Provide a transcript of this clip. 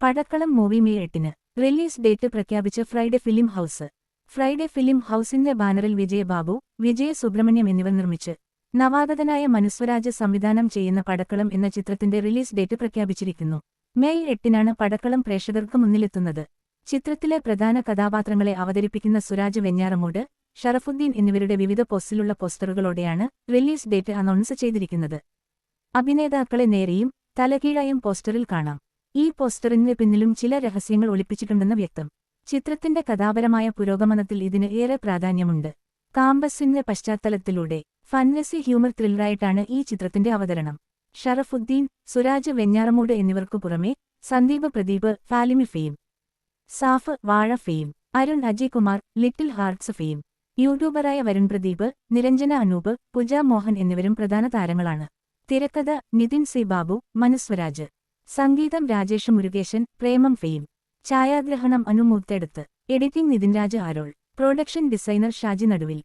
പടക്കളം movie May എട്ടിന് release date പ്രഖ്യാപിച്ച് Friday film house. Friday film ഹൌസിന്റെ ബാനറിൽ വിജയബാബു വിജയ സുബ്രഹ്മണ്യം എന്നിവർ നിർമ്മിച്ച് നവാഗതനായ മനുസ്വരാജ് സംവിധാനം ചെയ്യുന്ന പടക്കളം എന്ന ചിത്രത്തിന്റെ റിലീസ് ഡേറ്റ് പ്രഖ്യാപിച്ചിരിക്കുന്നു. മെയ് എട്ടിനാണ് പടക്കളം പ്രേക്ഷകർക്ക് മുന്നിലെത്തുന്നത്. ചിത്രത്തിലെ പ്രധാന കഥാപാത്രങ്ങളെ അവതരിപ്പിക്കുന്ന സുരാജ് വെഞ്ഞാറമൂട് ഷറഫുദ്ദീൻ എന്നിവരുടെ വിവിധ പോസ്റ്റിലുള്ള പോസ്റ്ററുകളോടെയാണ് റിലീസ് ഡേറ്റ് അനൗൺസ് ചെയ്തിരിക്കുന്നത്. അഭിനേതാക്കളെ നേരെയും തലകീഴായും പോസ്റ്ററിൽ കാണാം. ഈ പോസ്റ്ററിന് പിന്നിലും ചില രഹസ്യങ്ങൾ ഒളിപ്പിച്ചിട്ടുണ്ടെന്ന് വ്യക്തം. ചിത്രത്തിന്റെ കഥാപരമായ പുരോഗമനത്തിൽ ഇതിന് ഏറെ പ്രാധാന്യമുണ്ട്. കാമ്പസിന്റെ പശ്ചാത്തലത്തിലൂടെ ഫൻലസി ഹ്യൂമർ ത്രില്ലറായിട്ടാണ് ഈ ചിത്രത്തിന്റെ അവതരണം. ഷറഫുദ്ദീൻ സുരാജ് വെഞ്ഞാറമൂട് എന്നിവർക്കു പുറമെ Sandeep Pradeep Falimy fame Saaf Vaazha fame Arun Ajay Kumar Little Hearts fame യൂട്യൂബറായ Varun Pradeep Niranjana Anoop Pooja Mohan എന്നിവരും പ്രധാന താരങ്ങളാണ്. തിരക്കഥ നിതിൻ സി ബാബു മനുസ്വരാജ് സംഗീതം രാജേഷ് മുരുകേശൻ പ്രേമം ഫെയിം. ഛായാഗ്രഹണം അനുമൂർത്തെടുത്ത് editing Nithin Raj Arol. Production designer Shaji Naduvil.